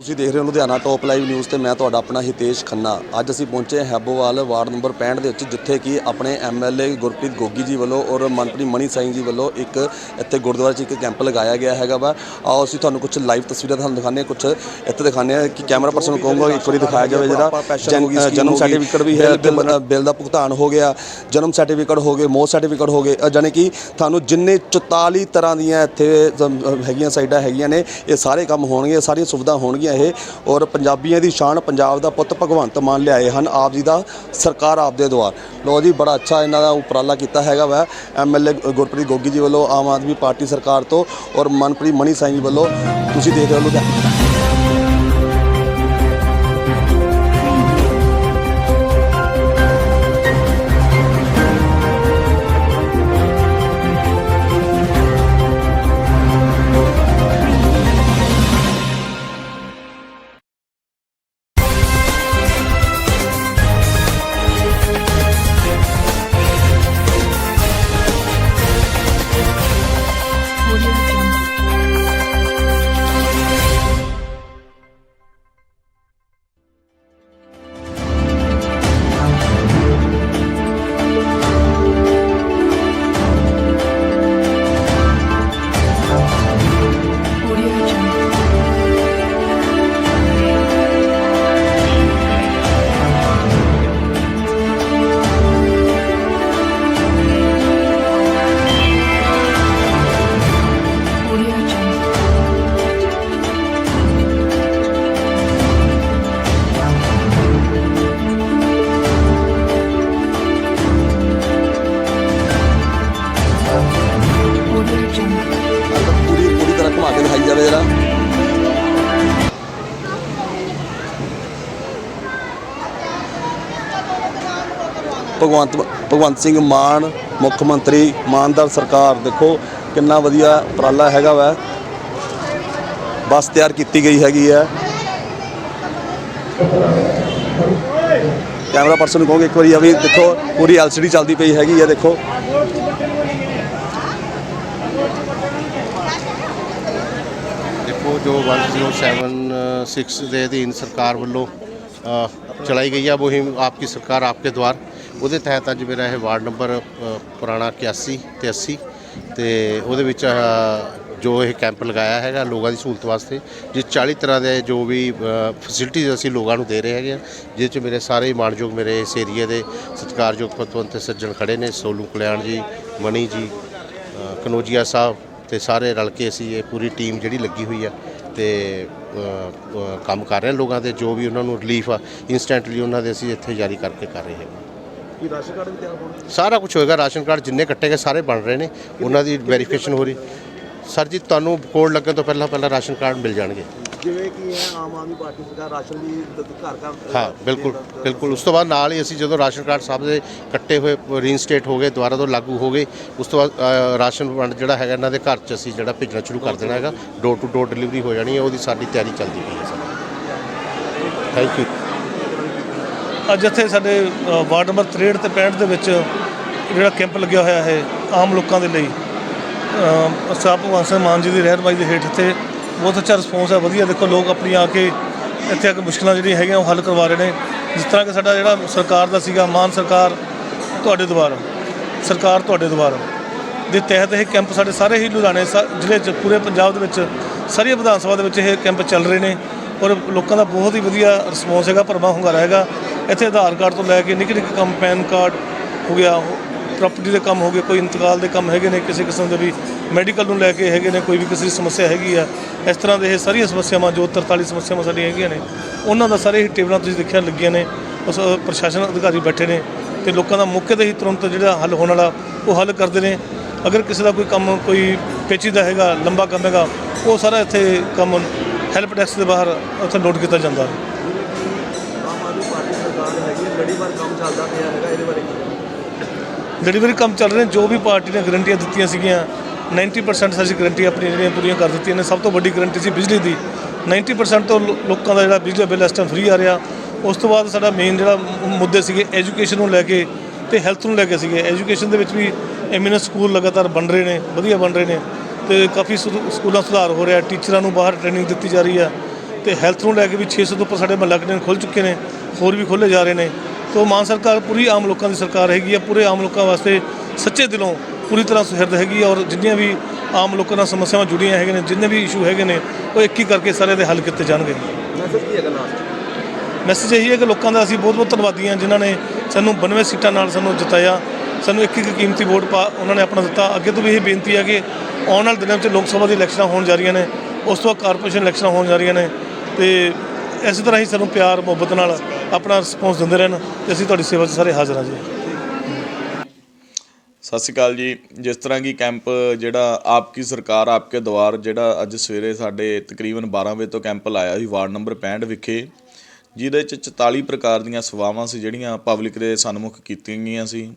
ਤੁਸੀਂ ਦੇਖ ਰਹੇ ਹੋ ਲੁਧਿਆਣਾ ਟੌਪ ਲਾਈਵ ਨਿਊਜ਼ ਤੇ ਮੈਂ ਤੁਹਾਡਾ ਆਪਣਾ ਹਿਤੇਸ਼ ਖੰਨਾ। ਅੱਜ ਅਸੀਂ ਪਹੁੰਚੇ ਹਾਂ ਹੈਬੋਵਾਲ ਵਾਰਡ ਨੰਬਰ 65 ਦੇ ਵਿੱਚ ਜਿੱਥੇ ਕਿ ਆਪਣੇ ਐਮਐਲਏ ਗੁਰਪ੍ਰੀਤ ਗੋਗੀ ਜੀ ਵੱਲੋਂ ਔਰ ਮਨਪ੍ਰੀਤ ਮਣੀ ਸਿੰਘ ਜੀ ਵੱਲੋਂ ਇੱਕ ਇੱਥੇ ਗੁਰਦੁਆਰੇ 'ਚ ਇੱਕ ਕੈਂਪ ਲਗਾਇਆ ਗਿਆ ਹੈਗਾ ਵਾ। ਆਓ ਅਸੀਂ ਤੁਹਾਨੂੰ ਕੁਝ ਲਾਈਵ ਤਸਵੀਰਾਂ ਤੁਹਾਨੂੰ ਦਿਖਾਉਂਦੇ ਹਾਂ ਕੁਝ ਇੱਥੇ ਦਿਖਾਉਂਦੇ ਹਾਂ ਕਿ ਕੈਮਰਾ ਪਰਸਨ ਨੂੰ ਕਹੂੰਗਾ ਇੱਕ ਵਾਰੀ ਦਿਖਾਇਆ ਜਾਵੇ ਜਿਹੜਾ ਜਨ- ਜਨਮ ਸਰਟੀਫਿਕੇਟ ਵੀ ਹੈ ਬਿੱਲ ਦਾ ਭੁਗਤਾਨ ਹੋ ਗਿਆ ਜਨਮ ਸਰਟੀਫਿਕੇਟ ਹੋ ਗਏ ਮੌਤ ਸਰਟੀਫਿਕੇਟ ਹੋ ਗਏ ਜਾਣੀ ਕਿ ਤੁਹਾਨੂੰ ਜਿੰਨੇ 44 ਤਰ੍ਹਾਂ ਦੀਆਂ ਇੱਥੇ ਹੈਗੀਆਂ ਸਾਈਡਾਂ ਹੈਗੀਆਂ ਨੇ ਇਹ ਸਾਰੇ ਕੰਮ ਹੋਣਗੇ ਸਾਰੀਆਂ ਸੁਵਿਧਾ ਹੋਣਗੀਆਂ। ਇਹ ਔਰ ਪੰਜਾਬੀਆਂ ਦੀ ਸ਼ਾਨ ਪੰਜਾਬ ਦਾ ਪੁੱਤ ਭਗਵੰਤ ਮਾਨ ਲਿਆਏ ਹਨ ਆਪ ਜੀ ਦਾ ਸਰਕਾਰ ਆਪ ਦੇ ਦੁਆਰ। ਲੋ ਜੀ, ਬੜਾ ਅੱਛਾ ਇਹਨਾਂ ਦਾ ਉਪਰਾਲਾ ਕੀਤਾ ਹੈਗਾ ਵਾ। ਐਮਐਲਏ ਗੁਰਪ੍ਰੀਤ ਗੋਗੀ ਜੀ ਵੱਲੋਂ ਆਮ ਆਦਮੀ ਪਾਰਟੀ ਸਰਕਾਰ ਤੋਂ ਔਰ ਮਨਪ੍ਰੀਤ ਮਣੀ ਸਾਈਂ ਜੀ ਵੱਲੋਂ ਤੁਸੀਂ ਦੇਖ ਰਹੇ ਹੋ ਲੁਧਿਆਣਾ। ਭਗਵੰਤ ਭਗਵੰਤ ਸਿੰਘ ਮਾਨ, ਮੁੱਖ ਮੰਤਰੀ, ਮਾਨਦਾਰ ਸਰਕਾਰ, ਦੇਖੋ ਕਿੰਨਾ ਵਧੀਆ ਉਪਰਾਲਾ ਹੈਗਾ ਵਾ। ਬੱਸ ਤਿਆਰ ਕੀਤੀ ਗਈ ਹੈਗੀ ਹੈ। ਕੈਮਰਾ ਪਰਸਨ ਨੂੰ ਕਹੋਗੇ ਇੱਕ ਵਾਰੀ, ਆ ਵੀ ਦੇਖੋ ਪੂਰੀ ਐਲਸੀਡੀ ਚੱਲਦੀ ਪਈ ਹੈਗੀ ਹੈ, ਦੇਖੋ। ਦੇਖੋ, ਜੋ 1076 ਦੇ ਅਧੀਨ ਸਰਕਾਰ ਵੱਲੋਂ ਚਲਾਈ ਗਈ ਹੈ ਮੁਹਿੰਮ ਆਪਕੀ ਸਰਕਾਰ ਆਪਕੇ ਦਵਾਰ। ਉਹਦੇ ਤਹਿਤ ਅੱਜ ਮੇਰਾ ਇਹ ਵਾਰਡ ਨੰਬਰ ਪੁਰਾਣਾ 81 ਤੇ 80 ਤੇ ਉਹਦੇ ਵਿੱਚ ਜੋ ਇਹ ਕੈਂਪ ਲਗਾਇਆ ਹੈਗਾ ਲੋਕਾਂ ਦੀ ਸਹੂਲਤ ਵਾਸਤੇ ਜਿਸ 40 ਤਰ੍ਹਾਂ ਦੇ ਜੋ ਵੀ ਫੈਸਿਲਿਟੀਜ਼ ਅਸੀਂ ਲੋਕਾਂ ਨੂੰ ਦੇ ਰਹੇ ਹੈਗੇ ਆ ਜਿਹਦੇ ਚ ਮੇਰੇ ਸਾਰੇ ਹੀ ਮਾਣਯੋਗ ਮੇਰੇ ਇਸ ਏਰੀਏ ਦੇ ਸਤਿਕਾਰਯੋਗ ਪਤਵੰਤ ਸੱਜਣ ਖੜੇ ਨੇ, ਸੋਲੂ ਕਲਿਆਣ ਜੀ ਮਣੀ ਜੀ ਕਨੋਜੀਆ ਸਾਹਿਬ ਤੇ ਸਾਰੇ ਰਲ ਕੇ ਅਸੀਂ ਇਹ ਪੂਰੀ ਟੀਮ ਜਿਹੜੀ ਲੱਗੀ ਹੋਈ ਆ ਤੇ ਕੰਮ ਕਰ ਰਹੇ ਲੋਕਾਂ ਦੇ, ਜੋ ਵੀ ਉਹਨਾਂ ਨੂੰ ਰਿਲੀਫ ਆ ਇਨਸਟੈਂਟਲੀ ਉਹਨਾਂ ਦੇ ਅਸੀਂ ਇੱਥੇ ਜਾਰੀ ਕਰਕੇ ਕਰ ਰਹੇ ਹਾਂ। ਕੀ ਰਾਸ਼ਨ ਕਾਰਡ ਵੀ ਤਿਆਰ ਹੋਣਗੇ ਸਾਰਾ ਕੁਝ ਹੋਏਗਾ ਰਾਸ਼ਨ ਕਾਰਡ ਜਿੰਨੇ ਕੱਟੇ ਗਏ ਸਾਰੇ ਬਣ ਰਹੇ ਨੇ। ਉਹਨਾਂ ਦੀ ਵੈਰੀਫਿਕੇਸ਼ਨ ਹੋ ਰਹੀ। ਸਰ ਜੀ ਤੁਹਾਨੂੰ ਕੋਡ ਲੱਗਣ ਤੋਂ ਪਹਿਲਾਂ ਪਹਿਲਾਂ ਰਾਸ਼ਨ ਕਾਰਡ ਮਿਲ ਜਾਣਗੇ। ਜਿਵੇਂ ਕਿ ਹੈ ਆਮ ਆਦਮੀ ਪਾਰਟੀ ਸਰਕਾਰ ਰਾਸ਼ਨ ਵੀ ਘਰ ਘਰ ਹਾਂ ਬਿਲਕੁਲ ਬਿਲਕੁਲ। ਉਸ ਤੋਂ ਬਾਅਦ ਨਾਲ ਹੀ ਅਸੀਂ ਜਦੋਂ ਰਾਸ਼ਨ ਕਾਰਡ ਸਭ ਦੇ ਕੱਟੇ ਹੋਏ ਰੀਇਨਸਟੇਟ ਹੋ ਗਏ ਦੁਬਾਰਾ ਤੋਂ ਲਾਗੂ ਹੋ ਗਏ ਉਸ ਤੋਂ ਬਾਅਦ ਰਾਸ਼ਨ ਵੰਡ ਜਿਹੜਾ ਹੈਗਾ ਇਹਨਾਂ ਦੇ ਘਰ 'ਚ ਅਸੀਂ ਜਿਹੜਾ ਭੇਜਣਾ ਸ਼ੁਰੂ ਕਰ ਦੇਣਾ ਹੈਗਾ। ਡੋਰ ਟੂ ਡੋਰ ਡਿਲੀਵਰੀ ਹੋ ਜਾਣੀ ਹੈ ਉਹਦੀ ਸਾਡੀ ਤਿਆਰੀ ਚੱਲਦੀ ਪਈ ਹੈ ਸਰ। ਥੈਂਕ ਯੂ ਅੱਜ ਇੱਥੇ ਸਾਡੇ ਵਾਰਡ ਨੰਬਰ 63 ਤੇ 65 ਦੇ ਵਿੱਚ ਜਿਹੜਾ ਕੈਂਪ ਲੱਗਿਆ ਹੋਇਆ ਹੈ ਆਮ ਲੋਕਾਂ ਦੇ ਲਈ। ਸਾਹਿਬ ਭਗਵੰਤ ਸਿੰਘ ਮਾਨ ਜੀ ਦੀ ਰਹਿਨਮਾਈ ਦੇ ਹੇਠ ਇੱਥੇ ਬਹੁਤ ਅੱਛਾ ਰਿਸਪੌਂਸ ਹੈ, ਵਧੀਆ ਦੇਖੋ ਲੋਕ ਆਪਣੀ ਆ ਕੇ ਇੱਥੇ ਆ ਕੇ ਮੁਸ਼ਕਲਾਂ ਜਿਹੜੀਆਂ ਹੈਗੀਆਂ ਉਹ ਹੱਲ ਕਰਵਾ ਰਹੇ ਨੇ। ਜਿਸ ਤਰ੍ਹਾਂ ਕਿ ਸਾਡਾ ਜਿਹੜਾ ਸਰਕਾਰ ਦਾ ਸੀਗਾ, ਮਾਨ ਸਰਕਾਰ ਤੁਹਾਡੇ ਦੁਆਰਾ, ਸਰਕਾਰ ਤੁਹਾਡੇ ਦੁਆਰਾ। ਦੇ ਤਹਿਤ ਇਹ ਕੈਂਪ ਸਾਡੇ ਸਾਰੇ ਹੀ ਲੁਧਿਆਣੇ ਸਾ- ਜ਼ਿਲ੍ਹੇ 'ਚ, ਪੂਰੇ ਪੰਜਾਬ ਦੇ ਵਿੱਚ, ਸਾਰੀਆਂ ਵਿਧਾਨ ਸਭਾ ਦੇ ਵਿੱਚ ਇਹ ਕੈਂਪ ਚੱਲ ਰਹੇ ਨੇ। ਔਰ ਲੋਕਾਂ ਦਾ ਬਹੁਤ ਹੀ ਵਧੀਆ ਰਿਸਪੌਂਸ ਹੈਗਾ ਭਰਮਾ ਹੁੰਗਾਰਾ ਹੈਗਾ। ਇੱਥੇ ਆਧਾਰ ਕਾਰਡ ਤੋਂ ਲੈ ਕੇ ਨਿੱਕੇ ਨਿੱਕੇ ਕੰਮ, ਪੈਨ ਕਾਰਡ ਹੋ ਗਿਆ ਪ੍ਰਾਪਰਟੀ ਦੇ ਕੰਮ ਹੋ ਗਏ, ਕੋਈ ਇੰਤਕਾਲ ਦੇ ਕੰਮ ਹੈਗੇ ਨੇ, ਕਿਸੇ ਕਿਸਮ ਦੇ ਵੀ ਮੈਡੀਕਲ ਨੂੰ ਲੈ ਕੇ ਹੈਗੇ ਨੇ, ਕੋਈ ਵੀ ਕਿਸੇ ਦੀ ਸਮੱਸਿਆ ਹੈਗੀ ਆ, ਇਸ ਤਰ੍ਹਾਂ ਦੇ ਇਹ ਸਾਰੀਆਂ ਸਮੱਸਿਆਵਾਂ ਜੋ 43 ਸਮੱਸਿਆਵਾਂ ਸਾਡੀਆਂ ਹੈਗੀਆਂ ਨੇ, ਉਹਨਾਂ ਦਾ ਸਾਰੇ ਹੀ ਟੇਬਲਾਂ ਤੁਸੀਂ ਦੇਖਿਆ ਲੱਗੀਆਂ ਨੇ, ਉਸ ਪ੍ਰਸ਼ਾਸਨ ਅਧਿਕਾਰੀ ਬੈਠੇ ਨੇ ਤੇ ਲੋਕਾਂ ਦਾ ਮੌਕੇ ਤੇ ਹੀ ਤੁਰੰਤ ਜਿਹੜਾ ਹੱਲ ਹੋਣ ਵਾਲਾ, ਉਹ ਹੱਲ ਕਰਦੇ ਨੇ, ਅਗਰ ਕਿਸੇ ਦਾ ਕੋਈ ਕੰਮ ਕੋਈ ਪੇਚੀਦਾ ਹੈਗਾ, ਲੰਬਾ ਕੰਮ ਹੈਗਾ, ਉਹ ਸਾਰਾ ਇੱਥੇ ਕੰਮ ਹੈਲਪ ਡੈਸਕ ਦੇ ਬਾਹਰ ਉੱਥੇ ਨੋਟ ਕੀਤਾ ਜਾਂਦਾ ਹੈ ਆਮ ਆਦਮੀ ਪਾਰਟੀ ਸਰਕਾਰ ਹੈਗੀ ਹੈ ਲੜੀਵਾਰ ਕੰਮ ਚੱਲਦਾ ਪਿਆ ਹੈਗਾ, ਇਹਦੇ ਬਾਰੇ ਡਿਲੀਵਰੀ ਕੰਮ ਚੱਲ ਰਹੇ ਨੇ, ਜੋ ਵੀ ਪਾਰਟੀ ਨੇ ਗਰੰਟੀਆਂ ਦਿੱਤੀਆਂ ਸੀਗੀਆਂ 90% ਸਾਡੀ ਗਰੰਟੀ ਆਪਣੀਆਂ ਜਿਹੜੀਆਂ ਪੂਰੀਆਂ ਕਰ ਦਿੱਤੀਆਂ ਨੇ, ਸਭ ਤੋਂ ਵੱਡੀ ਗਰੰਟੀ ਸੀ ਬਿਜਲੀ ਦੀ। 90% ਤੋਂ ਲੋ- ਲੋਕਾਂ ਦਾ ਜਿਹੜਾ ਬਿਜਲੀ ਦਾ ਬਿੱਲ ਇਸ ਟਾਈਮ ਫ੍ਰੀ ਆ ਰਿਹਾ। ਉਸ ਤੋਂ ਬਾਅਦ ਸਾਡਾ ਮੇਨ ਜਿਹੜਾ ਮੁ- ਮੁੱਦੇ ਸੀਗੇ ਐਜੂਕੇਸ਼ਨ ਨੂੰ ਲੈ ਕੇ ਤੇ ਹੈਲਥ ਨੂੰ ਲੈ ਕੇ ਸੀਗੇ। ਐਜੂਕੇਸ਼ਨ ਦੇ ਵਿੱਚ ਵੀ ਐਮੀਨੈਂਸ ਸਕੂਲ ਲਗਾਤਾਰ ਬਣ ਰਹੇ ਨੇ, ਵਧੀਆ ਬਣ ਰਹੇ ਨੇ ਤੇ ਕਾਫੀ ਸੁ- ਸਕੂਲਾਂ ਸੁਧਾਰ ਹੋ ਰਿਹਾ, ਟੀਚਰਾਂ ਨੂੰ ਬਾਹਰ ਟ੍ਰੇਨਿੰਗ ਦਿੱਤੀ ਜਾ ਰਹੀ ਹੈ ਤੇ ਹੈਲਥ ਨੂੰ ਲੈ ਕੇ ਵੀ 600 ਤੋਂ ਉੱਪਰ ਸਾਡੇ ਮਹੱਲਾ ਕਲੀਨਿਕ ਖੁੱਲ ਚੁੱਕੇ ਨੇ। ਹੋਰ ਵੀ ਖੋਲ੍ਹੇ ਜਾ ਰਹੇ ਨੇ। ਤੋਂ ਮਾਨ ਸਰਕਾਰ ਪੂਰੀ ਆਮ ਲੋਕਾਂ ਦੀ ਸਰਕਾਰ ਹੈਗੀ ਆ ਪੂਰੇ ਆਮ ਲੋਕਾਂ ਵਾਸਤੇ ਸੱਚੇ ਦਿਲੋਂ ਪੂਰੀ ਤਰ੍ਹਾਂ ਸੁਹਿਰਦ ਹੈਗੀ ਔਰ ਜਿੰਨੀਆਂ ਵੀ ਆਮ ਲੋਕਾਂ ਨਾਲ ਸਮੱਸਿਆਵਾਂ ਜੁੜੀਆਂ ਹੈਗੇ ਨੇ ਜਿੰਨੇ ਵੀ ਇਸ਼ੂ ਹੈਗੇ ਨੇ ਉਹ ਇੱਕ ਹੀ ਕਰਕੇ ਸਾਰੇ ਦੇ ਹੱਲ ਕੀਤੇ ਜਾਣਗੇ। ਮੈਸੇਜ ਕੀ ਹੈਗਾ ਲਾਸਟ ਮੈਸੇਜ ਇਹੀ ਹੈ ਕਿ ਲੋਕਾਂ ਦਾ ਅਸੀਂ ਬਹੁਤ ਬਹੁਤ ਧੰਨਵਾਦੀ ਹਾਂ ਜਿਨ੍ਹਾਂ ਨੇ ਸਾਨੂੰ 92 ਸੀਟਾਂ ਨਾਲ ਸਾਨੂੰ ਜਿਤਾਇਆ। ਸਾਨੂੰ ਇੱਕ ਇੱਕ ਕੀਮਤੀ ਵੋਟ ਪਾ ਉਹਨਾਂ ਨੇ ਆਪਣਾ ਦਿੱਤਾ। ਅੱਗੇ ਤੋਂ ਵੀ ਇਹ ਬੇਨਤੀ ਹੈ ਕਿ ਆਉਣ ਵਾਲੇ ਦਿਨਾਂ ਵਿੱਚ ਲੋਕ ਸਭਾ ਦੀ ਇਲੈਕਸ਼ਨਾਂ ਹੋਣ ਜਾ ਰਹੀਆਂ ਨੇ। ਉਸ ਤੋਂ ਬਾਅਦ ਕਾਰਪੋਰੇਸ਼ਨ ਇਲੈਕਸ਼ਨਾਂ ਹੋਣ ਜਾ ਰਹੀਆਂ ਨੇ। ਤੇ ਇਸੇ ਤਰ੍ਹਾਂ ਹੀ ਸਾਨੂੰ ਪਿਆਰ ਮੁਹੱਬਤ ਨਾਲ ਆਪਣਾ ਰਿਸਪੌਂਸ ਦਿੰਦੇ ਰਹਿਣ ਤੇ ਅਸੀਂ ਤੁਹਾਡੀ ਸੇਵਾ 'ਚ ਸਾਰੇ ਹਾਜ਼ਰ ਹਾਂ ਜੀ। ਸਤਿ ਸ਼੍ਰੀ ਅਕਾਲ ਜੀ। ਜਿਸ ਤਰ੍ਹਾਂ ਕਿ ਕੈਂਪ ਜਿਹੜਾ ਆਪਕੀ ਸਰਕਾਰ, ਆਪਕੇ ਦੁਆਰ ਜਿਹੜਾ ਅੱਜ ਸਵੇਰੇ ਸਾਡੇ ਤਕਰੀਬਨ 12 ਵਜੇ ਤੋਂ ਕੈਂਪ ਲਾਇਆ ਸੀ, ਵਾਰਡ ਨੰਬਰ 65 ਵਿਖੇ, ਜਿਹਦੇ ਚ 44 ਪ੍ਰਕਾਰ ਦੀਆਂ ਸੇਵਾਵਾਂ ਸੀ ਜਿਹੜੀਆਂ ਪਬਲਿਕ ਦੇ ਸਨਮੁਖ ਕੀਤੀਆਂ ਗਈਆਂ ਸੀ।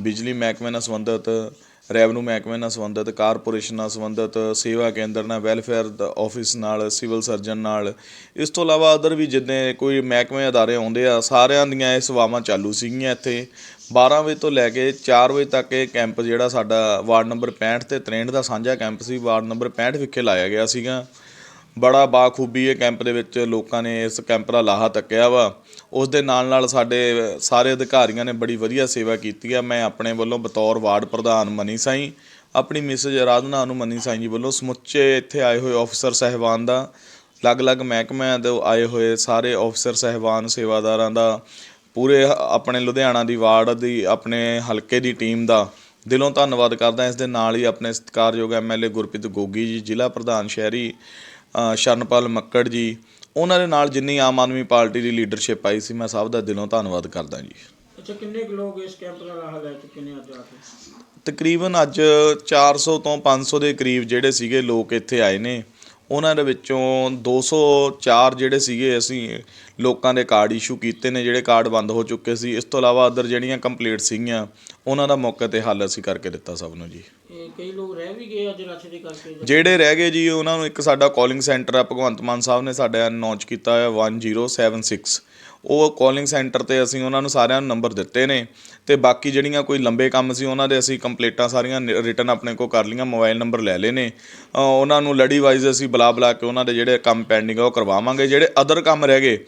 ਬਿਜਲੀ ਮਹਿਕਮੇ ਨਾਲ ਸੰਬੰਧਿਤ ਰੈਵਨਿਊ ਮਹਿਕਮੇ ਨਾਲ ਸੰਬੰਧਿਤ, ਕਾਰਪੋਰੇਸ਼ਨ ਨਾਲ ਸੰਬੰਧਿਤ, ਸੇਵਾ ਕੇਂਦਰ ਨਾਲ, ਵੈਲਫੇਅਰ ਦਾ, ਆਫਿਸ ਨਾਲ, ਸਿਵਲ ਸਰਜਨ ਨਾਲ। ਇਸ ਤੋਂ ਇਲਾਵਾ ਅਦਰ ਵੀ ਜਿੰਨੇ ਕੋਈ ਮਹਿਕਮੇ ਅਦਾਰੇ ਆਉਂਦੇ ਆ, ਸਾਰਿਆਂ ਦੀਆਂ ਇਹ ਸੇਵਾਵਾਂ ਚਾਲੂ ਸੀਗੀਆਂ ਇੱਥੇ। 12 ਵਜੇ ਤੋਂ ਲੈ ਕੇ 4 ਵਜੇ ਤੱਕ ਇਹ ਕੈਂਪ ਜਿਹੜਾ ਸਾਡਾ ਵਾਰਡ ਨੰਬਰ 65 ਤੇ 63 ਦਾ ਸਾਂਝਾ ਕੈਂਪ ਸੀ, ਵਾਰਡ ਨੰਬਰ 65 ਵਿਖੇ ਲਾਇਆ ਗਿਆ ਸੀਗਾ। ਬੜਾ ਬਾਖੂਬੀ ਇਹ ਕੈਂਪ ਦੇ ਵਿੱਚ ਲੋਕਾਂ ਨੇ ਇਸ ਕੈਂਪ ਦਾ ਲਾਹਾ ਤੱਕਿਆ ਵਾ। ਉਸ ਦੇ ਨਾਲ ਨਾਲ ਸਾਡੇ ਸਾਰੇ ਅਧਿਕਾਰੀਆਂ ਨੇ ਬੜੀ ਵਧੀਆ ਸੇਵਾ ਕੀਤੀ ਆ। ਮੈਂ ਆਪਣੇ ਵੱਲੋਂ ਬਤੌਰ ਵਾਰਡ ਪ੍ਰਧਾਨ ਮਨੀ ਸਾਈ, ਆਪਣੀ ਮਿਸਜ ਆਰਾਧਨਾ ਨੂੰ ਮਨੀ ਸਾਈ ਜੀ ਵੱਲੋਂ ਸਮੁੱਚੇ ਇੱਥੇ ਆਏ ਹੋਏ ਅਫਸਰ ਸਹਿਬਾਨ ਦਾ, ਅਲੱਗ-ਅਲੱਗ ਮਹਿਕਮਿਆਂ ਦੇ ਆਏ ਹੋਏ ਸਾਰੇ ਅਫਸਰ ਸਹਿਬਾਨ, ਸੇਵਾਦਾਰਾਂ ਦਾ, ਪੂਰੇ ਆਪਣੇ ਲੁਧਿਆਣਾ ਦੀ ਵਾਰਡ ਦੀ, ਆਪਣੇ ਹਲਕੇ ਦੀ ਟੀਮ ਦਾ ਦਿਲੋਂ ਧੰਨਵਾਦ ਕਰਦਾ। ਇਸ ਦੇ ਨਾਲ ਹੀ ਆਪਣੇ ਸਤਿਕਾਰਯੋਗ ਐਮਐਲਏ ਗੁਰਪ੍ਰੀਤ ਗੋਗੀ ਜੀ, ਜ਼ਿਲ੍ਹਾ ਪ੍ਰਧਾਨ ਸ਼ਹਿਰੀ ਸ਼ਰਨਪਾਲ ਮੱਕੜ ਜੀ ਉਹਨਾਂ ਦੇ ਨਾਲ ਜਿੰਨੀ ਆਮ ਆਦਮੀ ਪਾਰਟੀ ਦੀ ਲੀਡਰਸ਼ਿਪ ਆਈ ਸੀ ਮੈਂ ਸਭ ਦਾ ਦਿਲੋਂ ਧੰਨਵਾਦ ਕਰਦਾ ਜੀ। ਅੱਛਾ ਕਿੰਨੇ ਕੁ ਲੋਕ ਇਸ ਕੈਂਪ ਦਾ ਲਾਹਾ ਲੈ ਚੁੱਕੇ ਨੇ ਅੱਜ ਆ ਕੇ? ਤਕਰੀਬਨ ਅੱਜ 400 ਤੋਂ 500 ਦੇ ਕਰੀਬ ਜਿਹੜੇ ਸੀਗੇ ਲੋਕ ਇੱਥੇ ਆਏ ਨੇ ਉਹਨਾਂ ਦੇ ਵਿੱਚੋਂ 204 ਜਿਹੜੇ ਸੀਗੇ ਅਸੀਂ ਲੋਕਾਂ ਦੇ ਕਾਰਡ ਇਸ਼ੂ ਕੀਤੇ ਨੇ ਜਿਹੜੇ ਕਾਰਡ ਬੰਦ ਹੋ ਚੁੱਕੇ ਸੀ। ਇਸ ਤੋਂ ਇਲਾਵਾ ਅਦਰ ਜਿਹੜੀਆਂ ਕੰਪਲੀਟ ਸੀਗੀਆਂ ਉਹਨਾਂ ਦਾ ਮੌਕੇ ਤੇ ਹੱਲ ਅਸੀਂ ਕਰਕੇ ਦਿੱਤਾ ਸਭ ਨੂੰ ਜੀ। ਇਹ ਕਈ ਲੋਕ ਰਹਿ ਵੀ ਗਏ ਅੱਜ ਰਸ਼ ਦੇ ਕਰਕੇ ਜਿਹੜੇ ਰਹਿ ਗਏ ਜੀ, ਉਹਨਾਂ ਨੂੰ ਇੱਕ ਸਾਡਾ ਕਾਲਿੰਗ ਸੈਂਟਰ ਆ, ਭਗਵੰਤ ਮਾਨ ਸਾਹਿਬ ਨੇ ਸਾਡਾ ਲਾਂਚ ਕੀਤਾ ਹੈ 1076 ਉਹ ਕਾਲਿੰਗ ਸੈਂਟਰ ਤੇ ਅਸੀਂ ਉਹਨਾਂ ਨੂੰ ਸਾਰਿਆਂ ਨੂੰ ਨੰਬਰ ਦਿੱਤੇ ਨੇ ਤੇ ਬਾਕੀ ਜਿਹੜੀਆਂ ਕੋਈ ਲੰਬੇ ਕੰਮ ਸੀ, ਉਹਨਾਂ ਦੇ ਅਸੀਂ ਕੰਪਲੀਟਾਂ ਸਾਰੀਆਂ ਰਿਟਰਨ ਆਪਣੇ ਕੋਲ ਕਰ ਲਈਆਂ ਮੋਬਾਈਲ ਨੰਬਰ ਲੈ ਲਏ ਨੇ। ਉਹਨਾਂ ਨੂੰ ਲੜੀ ਵਾਈਜ਼ ਅਸੀਂ ਬੁਲਾ ਬੁਲਾ ਕੇ ਉਹਨਾਂ ਦੇ ਜਿਹੜੇ ਕੰਮ ਪੈਂਡਿੰਗ ਆ, ਉਹ ਕਰਵਾਵਾਂਗੇ। ਜਿਹੜੇ ਅਦਰ ਕੰਮ ਰਹਿ ਗਏ,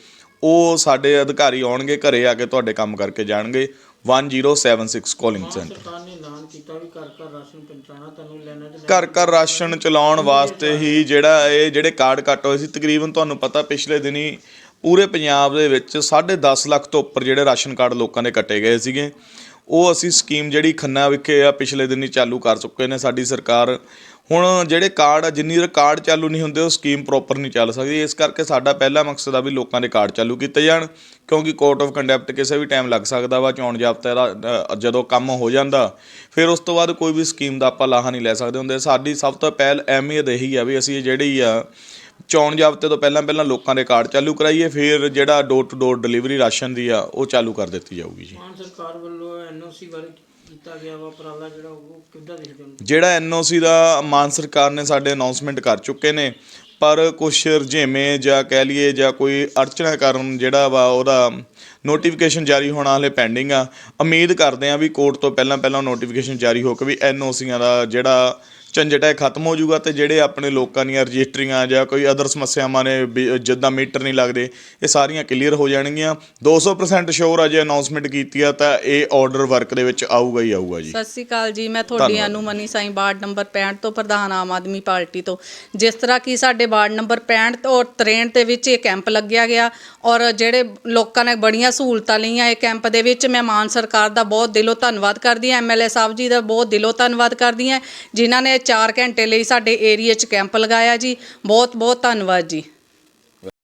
ਉਹ ਸਾਡੇ ਅਧਿਕਾਰੀ ਆਉਣਗੇ, ਘਰੇ ਆ ਕੇ ਤੁਹਾਡੇ ਕੰਮ ਕਰਕੇ ਜਾਣਗੇ। 1076 ਕਾਲਿੰਗ ਸੈਂਟਰ ਸਰਕਾਰ ਨੇ ਐਲਾਨ ਕੀਤਾ ਵੀ ਘਰ ਘਰ ਰਾਸ਼ਨ ਪਹੁੰਚਾਉਣਾ ਤੁਹਾਨੂੰ ਲੈਣਾ ਤੇ ਘਰ ਘਰ ਰਾਸ਼ਨ ਚਲਾਉਣ ਵਾਸਤੇ ਹੀ ਜਿਹੜਾ ਇਹ ਜਿਹੜੇ ਕਾਰਡ ਕੱਟ ਹੋਏ ਸੀ ਤਕਰੀਬਨ ਤੁਹਾਨੂੰ ਪਤਾ ਪਿਛਲੇ ਦਿਨੀ ਪੂਰੇ ਪੰਜਾਬ ਦੇ ਵਿੱਚ 10.5 ਲੱਖ ਤੋਂ ਉੱਪਰ ਜਿਹੜੇ ਰਾਸ਼ਨ ਕਾਰਡ ਲੋਕਾਂ ਦੇ ਕੱਟੇ ਗਏ ਸੀਗੇ। ਉਹ ਅਸੀਂ ਸਕੀਮ ਜਿਹੜੀ ਖੰਨਾ ਵਿਖੇ ਆ ਪਿਛਲੇ ਦਿਨੀ ਚਾਲੂ ਕਰ ਚੁੱਕੇ ਨੇ ਸਾਡੀ ਸਰਕਾਰ। ਹੁਣ ਜਿਹੜੇ ਕਾਰਡ ਆ, ਜਿੰਨੀ ਦੇਰ ਕਾਰਡ ਚਾਲੂ ਨਹੀਂ ਹੁੰਦੇ, ਉਹ ਸਕੀਮ ਪ੍ਰੋਪਰ ਨਹੀਂ ਚੱਲ ਸਕਦੀ। ਇਸ ਕਰਕੇ ਸਾਡਾ ਪਹਿਲਾ ਮਕਸਦ ਆ ਵੀ ਲੋਕਾਂ ਦੇ ਕਾਰਡ ਚਾਲੂ ਕੀਤੇ ਜਾਣ, ਕਿਉਂਕਿ ਕੋਰਟ ਆਫ ਕੰਡਕਟ ਕਿਸੇ ਵੀ ਟਾਈਮ ਲੱਗ ਸਕਦਾ ਵਾ, ਚੋਣ ਜਾਬਤੇ ਦਾ ਜਦੋਂ ਕੰਮ ਹੋ ਜਾਂਦਾ, ਫਿਰ ਉਸ ਤੋਂ ਬਾਅਦ ਕੋਈ ਵੀ ਸਕੀਮ ਦਾ ਆਪਾਂ ਲਾਹਾ ਨਹੀਂ ਲੈ ਸਕਦੇ ਹੁੰਦੇ। ਸਾਡੀ ਸਭ ਤੋਂ ਪਹਿਲ ਅਹਿਮੀਅਤ ਇਹੀ ਆ ਵੀ ਅਸੀਂ ਜਿਹੜੀ ਆ ਚੋਣ ਜਾਬਤੇ ਤੋਂ ਪਹਿਲਾਂ ਪਹਿਲਾਂ ਲੋਕਾਂ ਦੇ ਕਾਰਡ ਚਾਲੂ ਕਰਾਈਏ ਫਿਰ ਜਿਹੜਾ door to door delivery ration ਦੀ ਆ ਉਹ ਚਾਲੂ ਕਰ ਦਿੱਤੀ ਜਾਊਗੀ ਜੀ। ਮਾਨ ਸਰਕਾਰ ਵੱਲੋਂ ਐਨਓਸੀ ਬਾਰੇ ਕੀਤਾ ਗਿਆ ਵਾ ਉਪਰਾਲਾ ਜਿਹੜਾ ਉਹ ਕਿੱਦਾਂ ਦੇਖਦੇ ਹੋ? ਜਿਹੜਾ ਐਨਓਸੀ ਦਾ ਮਾਨ ਸਰਕਾਰ ਨੇ ਸਾਡੇ ਅਨਾਉਂਸਮੈਂਟ ਕਰ ਚੁੱਕੇ ਨੇ ਪਰ ਕੁਝ ਰਝੇਵੇਂ ਜਾਂ ਕਹਿ ਲਈਏ ਜਾਂ ਕੋਈ ਅੜਚਣਾ ਕਾਰਨ ਜਿਹੜਾ ਵਾ ਉਹਦਾ ਨੋਟੀਫਿਕੇਸ਼ਨ ਜਾਰੀ ਹੋਣਾ ਹਲੇ ਪੈਂਡਿੰਗ ਆ। ਉਮੀਦ ਕਰਦੇ ਆ ਵੀ ਕੋਰਟ ਤੋਂ ਪਹਿਲਾਂ ਪਹਿਲਾਂ ਨੋਟੀਫਿਕੇਸ਼ਨ ਜਾਰੀ ਹੋ ਕੇ ਵੀ ਐਨਓਸੀਆਂ ਦਾ ਜਿਹੜਾ ਝੰਜਟ ਹੈ ਖਤਮ ਹੋ ਜਾਊਗਾ ਤੇ ਜਿਹੜੇ ਆਪਣੇ ਲੋਕਾਂ ਦੀਆਂ ਰਜਿਸਟਰੀਆਂ ਜਾਂ ਕੋਈ ਅਦਰ ਸਮੱਸਿਆਵਾਂ ਨੇ ਜਿੱਦਾਂ ਮੀਟਰ ਨਹੀਂ ਲੱਗਦੇ ਇਹ ਸਾਰੀਆਂ ਕਲੀਅਰ ਹੋ ਜਾਣਗੀਆਂ। 200% ਸ਼ੋਰ ਅਜੇ ਅਨਾਉਂਸਮੈਂਟ ਕੀਤੀ ਆ ਤਾਂ ਇਹ ਆਰਡਰ ਵਰਕ ਦੇ ਵਿੱਚ ਆਊਗਾ ਹੀ ਆਊਗਾ ਜੀ। ਸਤਿ ਸ਼੍ਰੀ ਅਕਾਲ ਜੀ ਮੈਂ ਤੁਹਾਡੀ। ਅਨੁਮਨੀ ਸਾਈ ਵਾਰਡ ਨੰਬਰ 65 ਤੋਂ ਪ੍ਰਧਾਨ ਆਮ ਆਦਮੀ ਪਾਰਟੀ ਤੋਂ। ਜਿਸ ਤਰ੍ਹਾਂ ਕਿ ਸਾਡੇ ਵਾਰਡ ਨੰਬਰ 65 ਤੋਂ 63 ਦੇ ਵਿੱਚ ਇਹ ਕੈਂਪ ਲੱਗਿਆ ਗਿਆ ਔਰ ਜਿਹੜੇ ਲੋਕਾਂ ਨੇ ਬੜੀਆਂ ਸਹੂਲਤਾਂ ਲਈਆਂ ਇਹ ਕੈਂਪ ਦੇ ਵਿੱਚ ਮੈਂ ਮਾਨ ਸਰਕਾਰ ਦਾ ਬਹੁਤ ਦਿਲੋਂ ਧੰਨਵਾਦ ਕਰਦੀ ਹਾਂ ਐਮਐਲਏ ਸਾਹਿਬ ਜੀ ਦਾ ਬਹੁਤ ਦਿਲੋਂ ਧੰਨਵਾਦ ਕਰਦੀ ਹਾਂ ਜਿਨ੍ਹਾਂ ਨੇ 4 ਘੰਟੇ ਲਈ ਸਾਡੇ ਏਰੀਆ 'ਚ ਕੈਂਪ ਲਗਾਇਆ ਜੀ। ਬਹੁਤ ਬਹੁਤ ਧੰਨਵਾਦ ਜੀ।